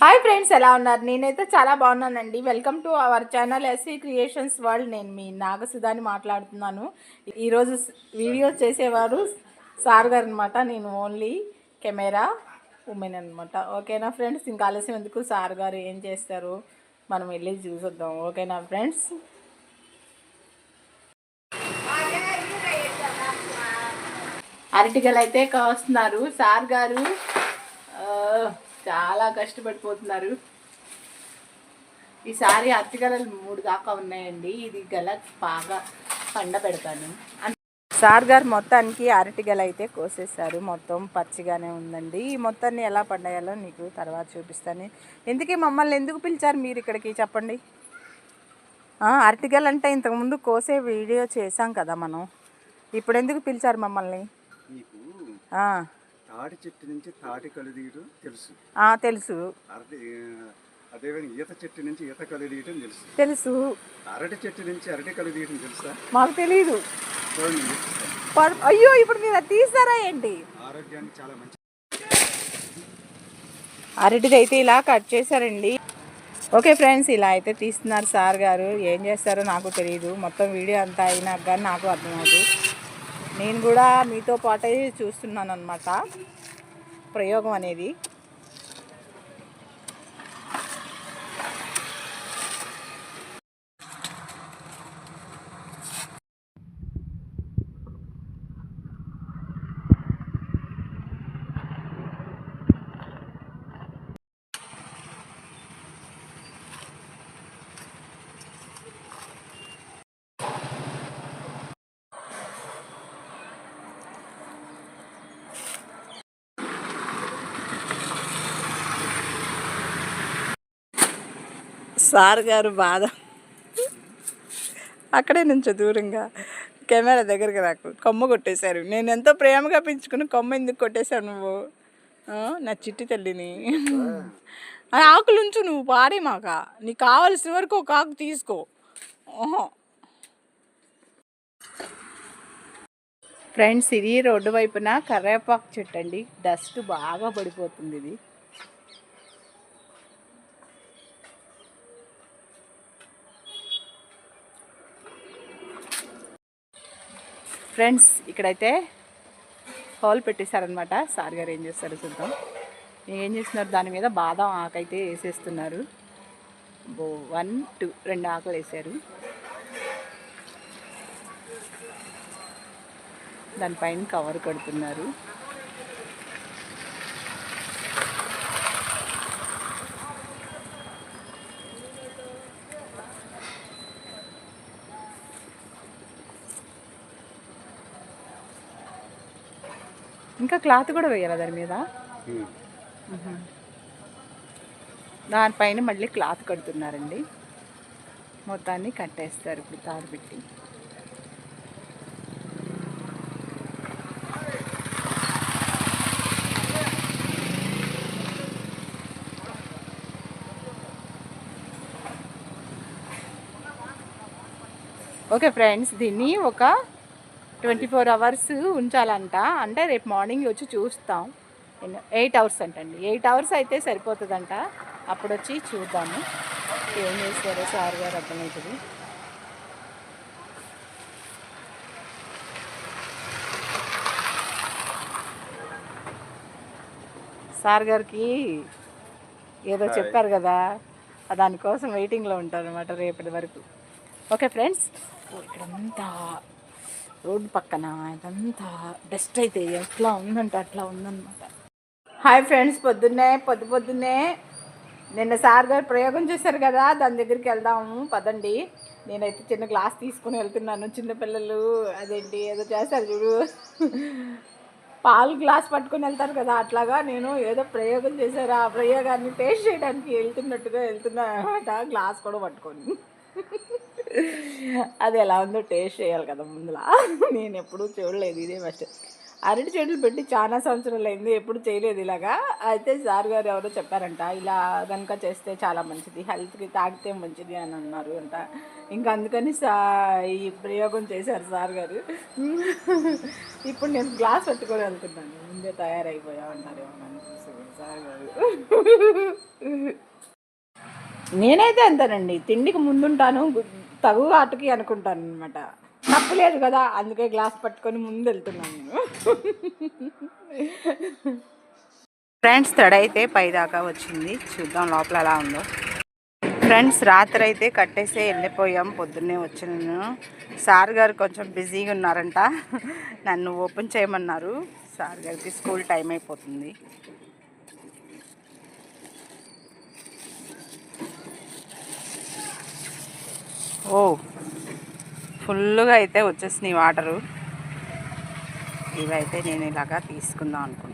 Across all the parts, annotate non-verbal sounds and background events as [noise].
Hi friends ఎలా ఉన్నారు? నేనైతే చాలా బాగున్నానండి. Welcome to our channel SC creations world నేను మీ నాగసుధాని మాట్లాడుతున్నాను. ఈరోజు వీడియో చేసేవారు సార్ గారు అనమాట నేను ఓన్లీ కెమెరా ఉమెన్ అనమాట ఓకేనా ఫ్రెండ్స్? ఇంకా ఆలస్యం ఎందుకు? సార్ గారు ఏం చేస్తారు? మనం వెళ్ళి చూసొద్దాం. ఓకేనా ఫ్రెండ్స్? అరటిగలు అయితే కాస్తున్నారు. సార్ గారు చాలా కష్టపడిపోతున్నారు. ఈసారి అరటిగలలు మూడు దాకా ఉన్నాయండి. ఇది గల బాగా పండ పెడతాను. సార్ గారు మొత్తానికి అరటిగల అయితే కోసేశారు. మొత్తం పచ్చిగానే ఉందండి. ఈ మొత్తాన్ని ఎలా పండాయాలో నీకు తర్వాత చూపిస్తాను. ఎందుకే మమ్మల్ని ఎందుకు పిలిచారు మీరు ఇక్కడికి? చెప్పండి. అరటిగలు అంటే ఇంతకుముందు కోసే వీడియో చేశాం కదా మనం. ఇప్పుడు ఎందుకు పిలిచారు మమ్మల్ని? తాటి చెట్టు నుంచి తాటి కలు తీయడం తెలుసు. ఆ, తెలుసు. అరటి అదేవిధంగా ఈత చెట్టు నుంచి ఈత కలు తీయటం తెలుసు. తెలుసు. అరటి చెట్టు నుంచి అరటి కలు తీయటం తెలుసా? మాకు తెలియదు చూడండి చెప్తాను. అయ్యో ఇప్పుడు మీరు అది తీస్తారా ఏంటి? ఆరోగ్యానికి చాలా మంచి అరటిది అయితే ఇలా కట్ చేశారండి. ఓకే ఫ్రెండ్స్ ఇలా అయితే తీస్తున్నారు సార్ గారు. ఏం చేస్తారో నాకు తెలియదు మొత్తం వీడియో అంతా అయినాక కానీ నాకు అర్థమవుతుంది. నేను కూడా మీతో పాటే చూస్తున్నాను అనమాట ప్రయోగం అనేది. సార్ గారు బాధ. అక్కడే నుంచో దూరంగా. కెమెరా దగ్గరికి రాకు. కొమ్మ కొట్టేశారు. నేను ఎంతో ప్రేమగా పెంచుకుని కొమ్మ ఎందుకు కొట్టేశావు నువ్వు? నా చిట్టి తల్లిని. ఆకులు ఉంచు నువ్వు పాడే మాక. నీకు కావలసిన వరకు ఒక ఆకు తీసుకో. ఓహో. ఫ్రెండ్స్ ఇది రోడ్డు వైపున కరివేపాకు చెట్టు అండి. డస్ట్ బాగా పడిపోతుంది ఇది. ఫ్రెండ్స్ ఇక్కడైతే హోల్ పెట్టేశారనమాట సార్ గారు ఏం చేస్తారు చూద్దాం. ఏం చేస్తున్నారు? దాని మీద బాదం ఆకైతే వేసేస్తున్నారు. బో వన్ టూ రెండు ఆకులు వేసారు. దానిపైన కవర్ కడుతున్నారు. ఇంకా క్లాత్ కూడా వేయాలా దాని మీద. దానిపైన మళ్ళీ క్లాత్ కడుతున్నారండి. మొత్తాన్ని కట్టేస్తారు ఇప్పుడు తాడు పెట్టి. ఓకే ఫ్రెండ్స్ దీన్ని ఒక ట్వంటీ ఫోర్ అవర్స్ ఉంచాలంట. అంటే రేపు మార్నింగ్ వచ్చి చూస్తాం. ఎయిట్ అవర్స్ అంటండి. ఎయిట్ అవర్స్ అయితే సరిపోతుందంట. అప్పుడు వచ్చి చూద్దాము. ఏం చేస్తారో సార్ గారు అర్థమవుతుంది. సార్ గారికి ఏదో చెప్పారు కదా. దానికోసం వెయిటింగ్లో ఉంటారు అనమాట రేపటి వరకు. Okay friends. ఇక్కడంతా రోడ్డు పక్కన ఇదంతా డస్ట్ అయితే ఎట్లా ఉందంటే అట్లా ఉందన్నమాట. హాయ్ ఫ్రెండ్స్ పొద్దున్నే పొద్దు పొద్దున్నే. నిన్న సార్ గారు ప్రయోగం చేశారు కదా దాని దగ్గరికి వెళ్దాము పదండి. నేనైతే చిన్న గ్లాస్ తీసుకుని వెళ్తున్నాను చిన్నపిల్లలు అదేంటి ఏదో చేస్తారు చూడు. పాలు గ్లాస్ పట్టుకొని వెళ్తారు కదా అట్లాగా నేను ఏదో ప్రయోగం చేశారు ఆ ప్రయోగాన్ని టేస్ట్ చేయడానికి వెళ్తున్నట్టుగా వెళ్తున్నా అనమాట గ్లాస్ కూడా పట్టుకొని. అది ఎలా ఉందో టేస్ట్ చేయాలి కదా ముందులా. నేను ఎప్పుడూ చూడలేదు ఇదే ఫస్ట్ అరటి చెట్లు పెట్టి చాలా సంవత్సరాలు అయింది ఎప్పుడు చేయలేదు ఇలాగా. అయితే సార్ గారు ఎవరో చెప్పారంట ఇలా కనుక చేస్తే చాలా మంచిది హెల్త్కి తాగితే మంచిది అని అన్నారు అంట. ఇంకా అందుకని సా ఈ ప్రయోగం చేశారు సార్ గారు. ఇప్పుడు నేను గ్లాస్ పట్టుకొని వెళ్తున్నాను ముందే తయారైపోయా అంటారు సార్ గారు. నేనైతే అంతేనండి. తిండికి ముందుంటాను తగు ఆటకి అనుకుంటాను అనమాట తప్పులేదు కదా అందుకే గ్లాస్ పట్టుకొని ముందు వెళ్తున్నాను నేను. ఫ్రెండ్స్ అయితే పైదాకా వచ్చింది. చూద్దాం లోపల ఎలా ఉందో. ఫ్రెండ్స్ రాత్రి అయితే కట్టేసే వెళ్ళిపోయాం. పొద్దున్నే వచ్చినాను. సార్ గారు కొంచెం బిజీగా ఉన్నారంట. నన్ను ఓపెన్ చేయమన్నారు. సార్ గారికి స్కూల్ టైం అయిపోతుంది. ఓ ఫుల్గా అయితే వచ్చేసినాయి వాటరు. ఇవైతే నేను ఇలాగా తీసుకుందాం అనుకుంటున్నాను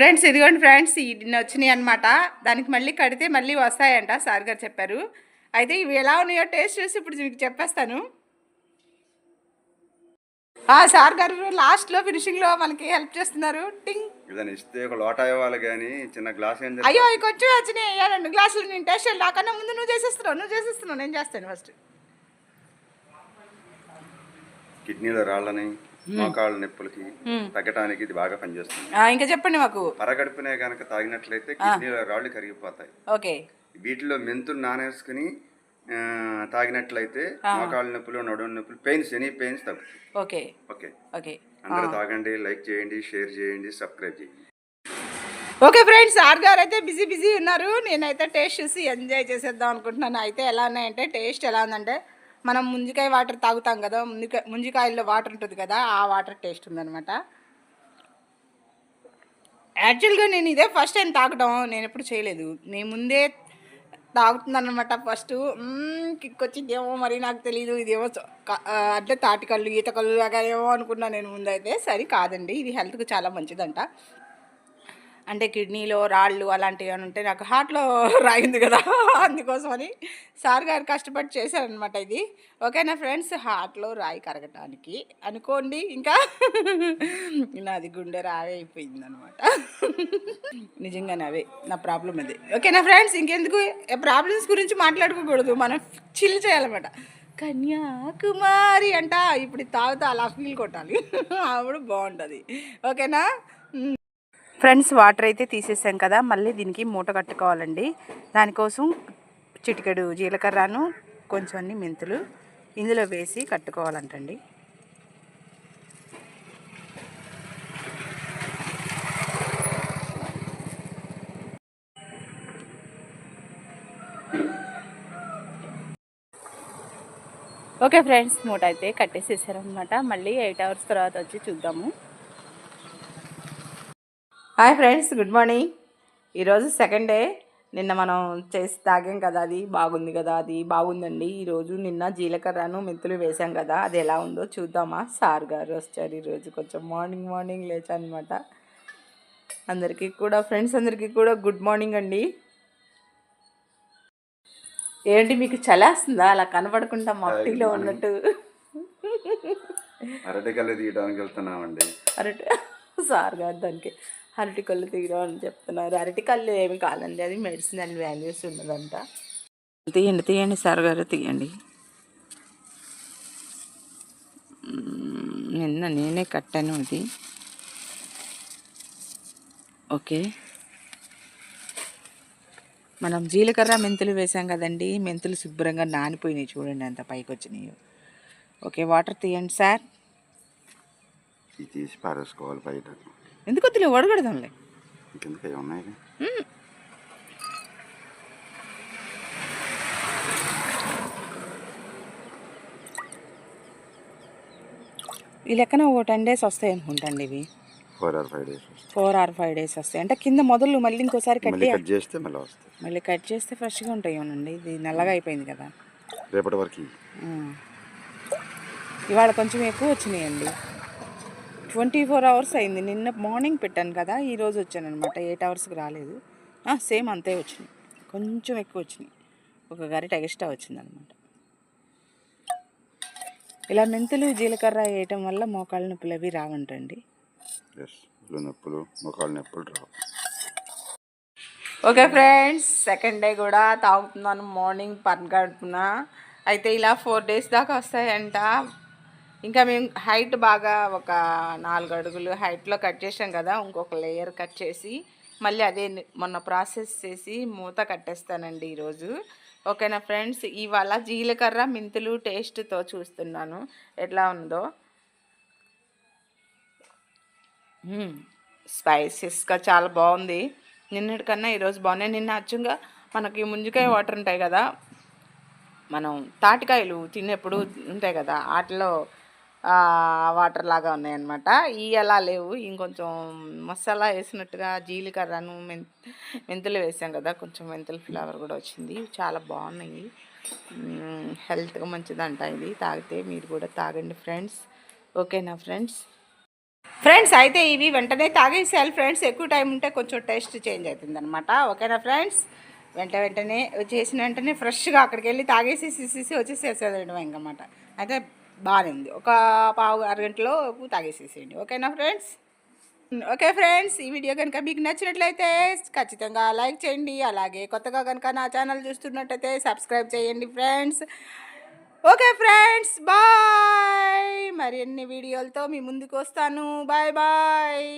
ఫ్రెండ్స్ ఇదిగోండి ఫ్రెండ్స్ ఇన్ని వచ్చినాయి అనమాట దానికి మళ్ళీ కడితే మళ్ళీ వస్తాయంట సార్ గారు చెప్పారు. అయితే ఇవి ఎలా ఉన్నాయో టేస్ట్ చూసి ఇప్పుడు మీకు చెప్పేస్తాను. సార్ గారు లాస్ట్లో ఫినిషింగ్లో మనకి హెల్ప్ చేస్తున్నారు. టింగ్. ఏదైనా ఇస్తే ఒక లోటా ఇవ్వాలి కానీ చిన్న గ్లాస్ ఏం అయ్యో ఇవి కొంచెం వచ్చినాయి. రెండు గ్లాసులు నేను టేస్ట్. నాకన్నా ముందు నువ్వు చేసేస్తున్నావు నువ్వు చేసేస్తున్నావు. నేను చేస్తాను ఫస్ట్. కిడ్నీలో రాళ్ళని మోకాళ్ళ నొప్పులకి తగ్గటానికి ఇది బాగా పనిచేస్తుంది. ఇంకా చెప్పండి మాకు. పరగడుపునే కనుక తాగినట్లయితే కిడ్నీలో రాళ్ళు కరిగిపోతాయి. ఓకే. వీటిలో మెంతులు నానేసుకుని తాగినట్లయితే మోకాళ్ళ నొప్పులు నడుము నొప్పులు పెయిన్స్ ఎనీ పెయిన్స్ తగ్గుతాయి. ఓకే. ఓకే. ఓకే. అందరూ తాగండి లైక్ చేయండి షేర్ చేయండి సబ్స్క్రైబ్ చేయండి. ఓకే ఫ్రెండ్స్ సార్ గారు అయితే బిజీ బిజీ ఉన్నారు. నేనైతే టేస్ట్ చూసి ఎంజాయ్ చేసేద్దాం అనుకుంటున్నాను. అయితే ఎలా ఉన్నాయంటే టేస్ట్ ఎలా ఉందంటే మనం ముంజికాయ వాటర్ తాగుతాం కదా ముంజికాయ ముంజికాయల్లో వాటర్ ఉంటుంది కదా ఆ వాటర్ టేస్ట్ ఉందనమాట యాక్చువల్గా నేను ఇదే ఫస్ట్ టైం తాగడం నేను ఎప్పుడు చేయలేదు. నేను ముందే తాగుతుందనమాట ఫస్ట్. కిక్ వచ్చిందేమో మరి నాకు తెలియదు ఇదేమో అంటే తాటికల్లు ఈత కళ్ళు లాగా ఏమో అనుకున్నా నేను ముందైతే. సరే కాదండి ఇది హెల్త్కి చాలా మంచిదంట. అంటే కిడ్నీలో రాళ్ళు అలాంటివి అని ఉంటే నాకు హార్ట్లో [laughs] రాయింది కదా అందుకోసమని సార్ గారు కష్టపడి చేశారనమాట ఇది. ఓకేనా ఫ్రెండ్స్? హార్ట్లో రాయి కరగటానికి అనుకోండి ఇంకా. [laughs] నాది గుండె రావే అయిపోయింది అనమాట [laughs] నిజంగానే అవే నా ప్రాబ్లం అది. ఓకేనా ఫ్రెండ్స్? ఇంకెందుకు? ప్రాబ్లమ్స్ గురించి మాట్లాడుకోకూడదు మనం చిల్ చేయాలన్నమాట. కన్యాకుమారి అంట ఇప్పుడు తాగుతా అలా ఫీల్ కొట్టాలి. అప్పుడు బాగుంటుంది. ఓకేనా? ఫ్రెండ్స్ వాటర్ అయితే తీసేసాం కదా మళ్ళీ దీనికి మూట కట్టుకోవాలండి. దానికోసం చిటికెడు జీలకర్రను కొంచెం అన్ని మెంతులు ఇందులో వేసి కట్టుకోవాలంటండి. ఓకే ఫ్రెండ్స్ మూట అయితే కట్టేసేసారనమాట మళ్ళీ ఎయిట్ అవర్స్ తర్వాత వచ్చి చూద్దాము. Hi friends good morning. ఈరోజు సెకండ్ డే. నిన్న మనం చేసి తాగాం కదా అది బాగుంది కదా అది బాగుందండి. ఈరోజు నిన్న జీలకర్రను మెంతులు వేసాం కదా అది ఎలా ఉందో చూద్దామా? సార్ గారు వచ్చారు ఈరోజు కొంచెం మార్నింగ్ మార్నింగ్ లేచాను అనమాట అందరికీ కూడా ఫ్రెండ్స్ అందరికీ కూడా గుడ్ మార్నింగ్ అండి. ఏంటి మీకు చలేస్తుందా? అలా కనపడకుండా మట్టిలో ఉన్నట్టు. అరటికల్లు తీయడానికి వెళ్తున్నామండి. అరటి సార్ గారు దానికి అరటి కళ్ళు తీయడం అని చెప్తున్నారు. అరటి కళ్ళు ఏమి కాదండి. అది మెడిసినల్ వాల్యూస్ ఉన్నదంట. తీయండి తీయండి సార్ గారు తీయండి. నిన్న నేనే కట్టాను అది. ఓకే. మనం జీలకర్ర మెంతులు వేసాం కదండి. మెంతులు శుభ్రంగా నానిపోయినాయి చూడండి అంత పైకి వచ్చినాయి ఓకే వాటర్ తీయండి సార్. తీసి పారేసుకోవాలి బయట. ఎందుకు వద్దులే వడగడదాంలే. ఇంకెందుకు ఉన్నాయి? ఈ లెక్కన ఒక టెన్ డేస్ వస్తాయి అనుకుంటండి ఇవి. Four or five days four or five days వస్తాయి. అంటే కింద మొదలు మళ్ళీ ఇంకోసారి కట్ చేస్తే మళ్ళీ వస్తాయి. మళ్ళీ కట్ చేస్తే ఫ్రెష్గా ఉంటాయి అవునండి ఇది నల్లగా అయిపోయింది కదా. రేపటి వరకు. ఇవాళ కొంచెం ఎక్కువ వచ్చినాయండి. ట్వంటీ ఫోర్ అవర్స్ అయింది. నిన్న మార్నింగ్ పెట్టాను కదా ఈ రోజు వచ్చాను అనమాట ఎయిట్ అవర్స్కి రాలేదు. సేమ్ అంతే వచ్చినాయి. కొంచెం ఎక్కువ వచ్చినాయి. ఒక గరిట ఎక్స్ట్రా వచ్చిందనమాట ఇలా మెంతులు జీలకర్ర వేయటం వల్ల మోకాళ్ళ నొప్పులు అవి రావంటండి. నొప్పులు మొక్కలు నొప్పులు రావు. ఓకే ఫ్రెండ్స్ సెకండ్ డే కూడా తాగుతున్నాను మార్నింగ్ పని గడుపున అయితే ఇలా ఫోర్ డేస్ దాకా వస్తాయంట. ఇంకా మేము హైట్ బాగా ఒక నాలుగు అడుగులు హైట్లో కట్ చేసాం కదా ఇంకొక లేయర్ కట్ చేసి మళ్ళీ అదే మొన్న ప్రాసెస్ చేసి మూత కట్టేస్తానండి ఈరోజు. ఓకేనా ఫ్రెండ్స్? ఇవాళ జీలకర్ర మెంతులు టేస్ట్తో చూస్తున్నాను. ఎట్లా ఉందో? స్పైసెస్గా చాలా బాగుంది. నిన్నటికన్నా ఈరోజు బాగున్నాయి. నిన్న అచ్చంగా మనకి ముంజికాయ వాటర్ ఉంటాయి కదా మనం తాటికాయలు తినేప్పుడు ఉంటాయి కదా వాటిలో వాటర్ లాగా ఉన్నాయన్నమాట. ఈ అలా లేవు. ఇంకొంచెం మసాలా వేసినట్టుగా జీలకర్రను మెం మెంతులు వేసాం కదా కొంచెం మెంతుల ఫ్లేవర్ కూడా వచ్చింది. చాలా బాగున్నాయి. హెల్త్గా మంచిదంట ఇది. తాగితే మీరు కూడా తాగండి ఫ్రెండ్స్. ఓకేనా ఫ్రెండ్స్? ఫ్రెండ్స్ అయితే ఇవి వెంటనే తాగేసేయాలి ఫ్రెండ్స్. ఎక్కువ టైం ఉంటే కొంచెం టేస్ట్ చేంజ్ అవుతుంది అనమాట ఓకేనా ఫ్రెండ్స్? వెంట వెంటనే చేసిన వెంటనే ఫ్రెష్గా అక్కడికి వెళ్ళి తాగేసి సిసి వచ్చేసేసేయడం ఇంకమాట అయితే బాగానే ఉంది. ఒక పావు అరగంటలో తాగేసేసేయండి. ఓకేనా ఫ్రెండ్స్? ఓకే ఫ్రెండ్స్ ఈ వీడియో కనుక మీకు నచ్చినట్లయితే ఖచ్చితంగా లైక్ చేయండి. అలాగే కొత్తగా కనుక నా ఛానల్ చూస్తున్నట్టయితే సబ్స్క్రైబ్ చేయండి ఫ్రెండ్స్. Okay friends bye! మరి ఎన్ని వీడియోలతో మీ ముందుకు వస్తాను. Bye bye!